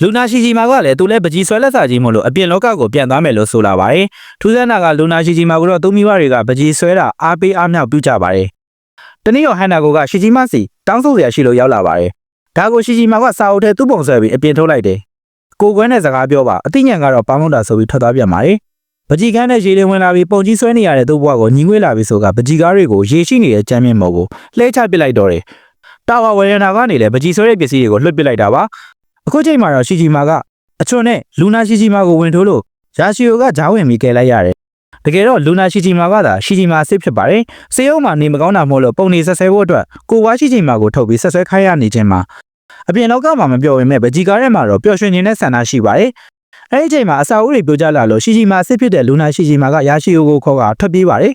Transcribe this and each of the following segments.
လူနာရှိကြီးမာကလည်းသူလည်းပကြီးဆွဲလက်စာကြီးမို့လို့အပြင်လောကကိုပြန်သွားမယ်လို့ဆိုလာပါတယ်ထူးဆန်းတာကလူနာရှိကြီးမာကတော့သူမိဘတွေကပကြီးဆွဲတာအားပေးအားမြောက်ပြုကြပါတယ်တနည်းရောဟန်နာကိုကရှိကြီးမစီတောင်းဆိုစရာရှိလို့ရောက်လာပါတယ်ဒါကိုရှိကြီးမာကစာအုပ်ထဲသူ့ပုံဆွဲပြီးအပြင်ထုတ်လိုက်တယ်ကိုကွဲနဲ့စကားပြောပါအသိဉာဏ်ကတော့ပေါင်းမုတ်တာဆိုပြီးထွက်သွားပြန်ပါတယ်ပကြီးကန်းနဲ့ရေလင်းဝင်လာပြီးပုံကြီးဆွဲနေရတဲ့သူ့ဘဝကိုညီငွေလာပြီးဆိုကပကြီးကားတွေကိုရေရှိနေတဲ့ကြမ်းမြင့်မော်ကိုလှဲချပစ်လိုက်တော့တယ်တာဝါဝရနာကနေလည်းပကြီးဆွဲတဲ့ပစ္စည်းတွေကိုလွှတ်ပစ်လိုက်တာပါ အခုချိန်မှာတော့ရှိကြီးမာကအချွန်နဲ့လူနာရှိကြီးမာကိုဝင်ထိုးလို့ရာရှိယိုကဂျားဝင်ပြီးကယ်လိုက်ရတယ်တကယ်တော့လူနာရှိကြီးမာကသာရှိကြီးမာအစ်စ်ဖြစ်ပါတယ်စေယုံမှာနေမကောင်းတာမို့လို့ပုံနေဆက်ဆဲဖို့အတွက်ကိုဝါရှိကြီးမာကိုထုတ်ပြီးဆက်ဆွဲခိုင်းရနေခြင်းမှာအပြင်လောကမှာမပြောရင်မဲ့ပကြီးကားထဲမှာတော့ပျော်ရွှင်နေတဲ့ဆန္ဒရှိပါတယ်အဲ့ဒီအချိန်မှာအစာအုပ်တွေပြိုကျလာလို့ရှိကြီးမာအစ်စ်ဖြစ်တဲ့လူနာရှိကြီးမာကရာရှိယိုကိုခေါ်ကထွက်ပြေးပါတယ်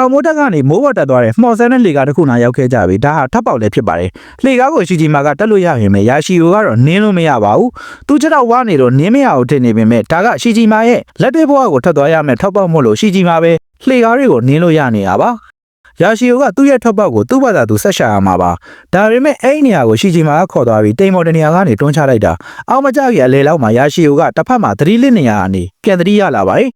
ခေါမိုးတက်ကနေမိုးပေါ်တက်သွားတဲ့မှော်ဆန်းတဲ့လေကားတစ်ခုနာရောက်ခဲ့ကြပြီဒါဟာထပ်ပေါက်လည်းဖြစ်ပါတယ်လေကားကိုရှိကြီးမာကတက်လို့ရရင်ပဲရာရှိယိုကတော့နင်းလို့မရပါဘူးသူချက်တော့ဝါနေတော့နင်းမရအောင်ထင်နေပေမဲ့ဒါကရှိကြီးမာရဲ့လက်တွေ့ဘဝကိုထွက်သွားရမယ်ထောက်ပေါက်မို့လို့ရှိကြီးမာပဲလေကားတွေကိုနင်းလို့ရနေတာပါရာရှိယိုကသူ့ရဲ့ထွက်ပေါက်ကိုသူ့ဘာသာသူဆက်ရှာရမှာပါဒါပေမဲ့အဲ့ဒီနေရာကိုရှိကြီးမာကခေါ်သွားပြီးတိမ်မော်တနေရာကနေတွန်းချလိုက်တာအောက်မကြကြီးအလေလောက်မှာရာရှိယိုကတစ်ဖက်မှာသတိလစ်နေရကနေပြန်သတိရလာပါတယ်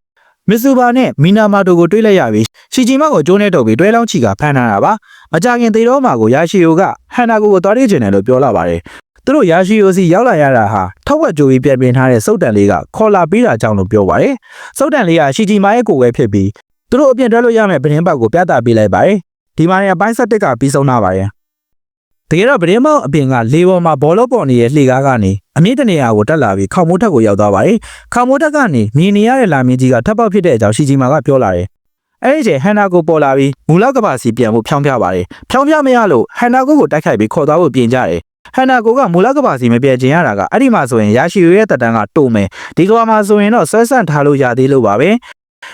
မစ်ဆူဘာနဲ့မီနာမာတိုကိုတွေးလိုက်ရပြီးရှီဂျီမာကိုကျိုးနေတော့ပြီးတွဲလောင်းချီကဖမ်းထားတာပါမကြခင်သေတော့မှာကိုရာရှိယိုကဟန်နာကိုကိုသွားရချင်တယ်လို့ပြောလာပါတယ်သူတို့ရာရှိယိုစီရောက်လာရတာဟာထောက်ဝက်ကြိုးပြီးပြန်ပြင်ထားတဲ့စုတ်တန်လေးကခေါ်လာပေးတာကြောင့်လို့ပြောပါတယ်စုတ်တန်လေးကရှီဂျီမာရဲ့ကိုယ်ပဲဖြစ်ပြီးသူတို့အပြင်တွဲလို့ရမယ့်ပရင်ပတ်ကိုပြသပေးလိုက်ပါတယ်ဒီမှာနေအပိုင်းဆက်တစ်ကပြီးဆုံးလာပါတယ် တကယ်တော့ပရင်မောက်အပြင်ကလေပေါ်မှာဘောလုံးပေါ်နေတဲ့လှေကားကနေအမြင့်တနေရာကိုတက်လာပြီးခေါမိုးထက်ကိုရောက်သွားပါတယ်ခေါမိုးထက်ကနေမြင်နေရတဲ့လာမင်းကြီးကထပ်ပေါက်ဖြစ်တဲ့အကြောင်းရှီဂျီမာကပြောလာတယ်အဲ့ဒီချိန်ဟန်နာကိုပေါ်လာပြီးမူလောက်ကပါစီပြန်ဖို့ဖြောင်းပြပါတယ်ဖြောင်းပြမရလို့ဟန်နာကိုကိုတိုက်ခိုက်ပြီးခေါ်သွားဖို့ပြင်ကြတယ်ဟန်နာကိုကမူလောက်ကပါစီမပြဲခြင်းရတာကအဲ့ဒီမှာဆိုရင်ရာရှိရရဲ့တက်တန်းကတုံမယ်ဒီကဘာမှာဆိုရင်တော့ဆွဲဆန့်ထားလို့ရသေးလို့ပါပဲ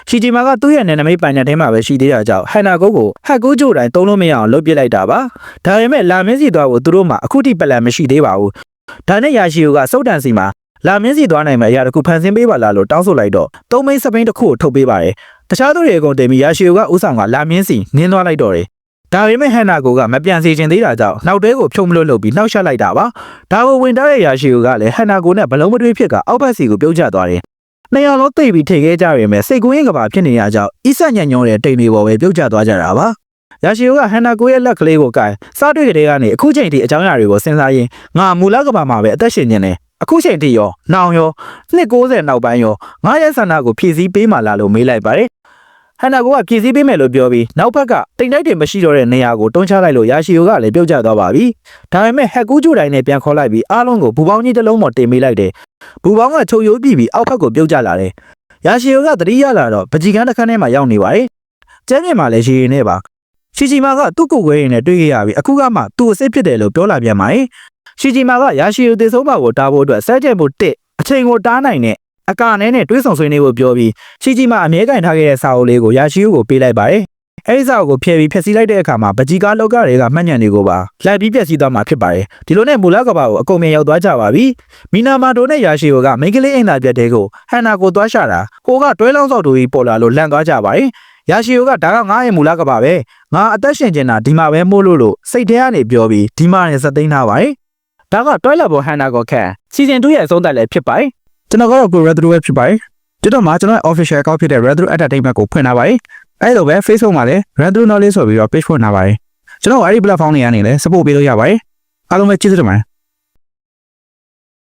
ရှီဂျီမာကသူ့ရဲ့နယ်နိမိတ်ပိုင်တဲ့ထဲမှာပဲရှိသေးတာကြောင့်ဟန်နာကိုကိုဟက်ကူးကြိုတိုင်းသုံးလို့မရအောင်လုပ်ပစ်လိုက်တာပါဒါပေမဲ့လာမင်းစီသွားဖို့သူတို့မှအခုထိပလန်မရှိသေးပါဘူးဒါနဲ့ရာရှိကစုတ်တန်စီမှာလာမင်းစီသွားနိုင်မယ့်အရာတစ်ခုဖန်ဆင်းပေးပါလားလို့တောင်းဆိုလိုက်တော့သုံးမိန်းစပိန်တစ်ခုကိုထုတ်ပေးပါတယ်တခြားသူတွေအကုန်တင်ပြီးရာရှိကဥဆောင်ကလာမင်းစီနင်းသွားလိုက်တော့တယ်ဒါပေမဲ့ဟန်နာကိုကမပြန်စီခြင်းသေးတာကြောင့်နောက်တဲကိုဖြုံမလို့လုပ်ပြီးနှောက်ရှက်လိုက်တာပါဒါကိုဝင်ထားတဲ့ရာရှိကလည်းဟန်နာကိုနဲ့ဘလုံးမတွေးဖြစ်ကအောက်ဘက်စီကိုပြုတ်ကျသွားတယ် နှစ်ယောက်လုံးသိပ်ပြီးထိခဲ့ကြရမယ်စိတ်ကူးရင်ကပါဖြစ်နေရကြောင်းဣဆက်ညံ့ညောတဲ့တိမ်တွေပေါ်ပဲပြုတ်ကျသွားကြတာပါရာရှိကဟန်နာကိုရဲ့လက်ကလေးကိုကင်စားတွေ့ကလေးကနေအခုချိန်ထိအကြောင်းအရာတွေကိုစဉ်းစားရင်းငါမူလကဘာမှာပဲအသက်ရှင်နေတယ်အခုချိန်ထိရောနောင်ရောနှစ်60နောက်ပိုင်းရောငါရဲ့ဆန္ဒကိုဖြည့်ဆည်းပေးမှလားလို့မေးလိုက်ပါတယ် ဟန်နာကိုကဖြည့်ဆည်းပေးမယ်လို့ပြောပြီးနောက်ဘက်ကတိမ်တိုက်တွေမရှိတော့တဲ့နေရာကိုတွန်းချလိုက်လို့ရာရှိကလည်းပြုတ်ကျသွားပါပြီဒါပေမဲ့ဟက်ကူးကျူတိုင်းနဲ့ပြန်ခေါ်လိုက်ပြီးအားလုံးကိုဘူပေါင်းကြီးတစ်လုံးပေါ်တင်ပေးလိုက်တယ်ဘူပေါင်းကချုပ်ရိုးပြီးပြီးအောက်ဘက်ကိုပြုတ်ကျလာတယ်ရာရှိကသတိရလာတော့ပကြီကန်းတစ်ခန်းထဲမှာရောက်နေပါတယ်ကျန်းမြင်မှာလည်းရေရင်နဲ့ပါရှီဂျီမာကသူ့ကိုယ်ခွဲရင်နဲ့တွေ့ခဲ့ရပြီးအခုကမှသူ့အစ်စ်ဖြစ်တယ်လို့ပြောလာပြန်ပါတယ်ရှီဂျီမာကရာရှိယိုတေဆုံးပါကိုတားဖို့အတွက်စက်ချက်ဖို့တစ်အချိန်ကိုတားနိုင်တဲ့ အကာနဲ့နဲ့တွေးဆောင်ဆွေးနေဖို့ပြောပြီးရှီဂျီမာအမြဲကင်ထားခဲ့တဲ့စာအုပ်လေးကိုရာရှိယိုကိုပေးလိုက်ပါတယ်အဲဒီစာအုပ်ကိုဖျက်ပြီးဖျက်ဆီးလိုက်တဲ့အခါမှာပကြီကားလောက်ကတွေကမှတ်ညံတွေကိုပါလိုက်ပြီးဖျက်ဆီးသွားမှာဖြစ်ပါတယ်ဒီလိုနဲ့မူလကဘာကိုအကုန်မြန်ရောက်သွားကြပါပြီမီနာမာတိုနဲ့ရာရှိယိုကမိန်းကလေးအိမ်သာပြတ်တဲ့ကိုဟန်နာကိုသွားရှာတာကိုကတွဲလောင်းဆောက်တူကြီးပေါ်လာလို့လန့်သွားကြပါတယ်ရာရှိယိုကဒါကငါ့ရဲ့မူလကဘာပဲငါအသက်ရှင်ကျင်တာဒီမှာပဲမို့လို့လို့စိတ်ထဲကနေပြောပြီးဒီမှာနဲ့စသိန်းထားပါတယ်ဒါကတွဲလာပေါ်ဟန်နာကိုခန့်စီဇန်2ရဲ့အဆုံးသတ်လည်းဖြစ်ပါတယ် ကျွန်တော်ကတော့ကို Red Web ဖြစ်ပါတယ်ဒီတော့မှကျွန်တော် official account ဖြစ်တဲ့ Red Entertainment ကိုဖွင့်ထားပါတယ်အဲ့လိုပဲ Facebook မှာလည်း Red Knowledge ဆိုပြီးတော့ page ဖွင့်ထားပါတယ်ကျွန်တော်အဲ့ဒီ platform တွေကနေလည်း support ပေးလို့ရပါတယ်အားလုံးပဲကျေးဇူးတင်ပါတယ်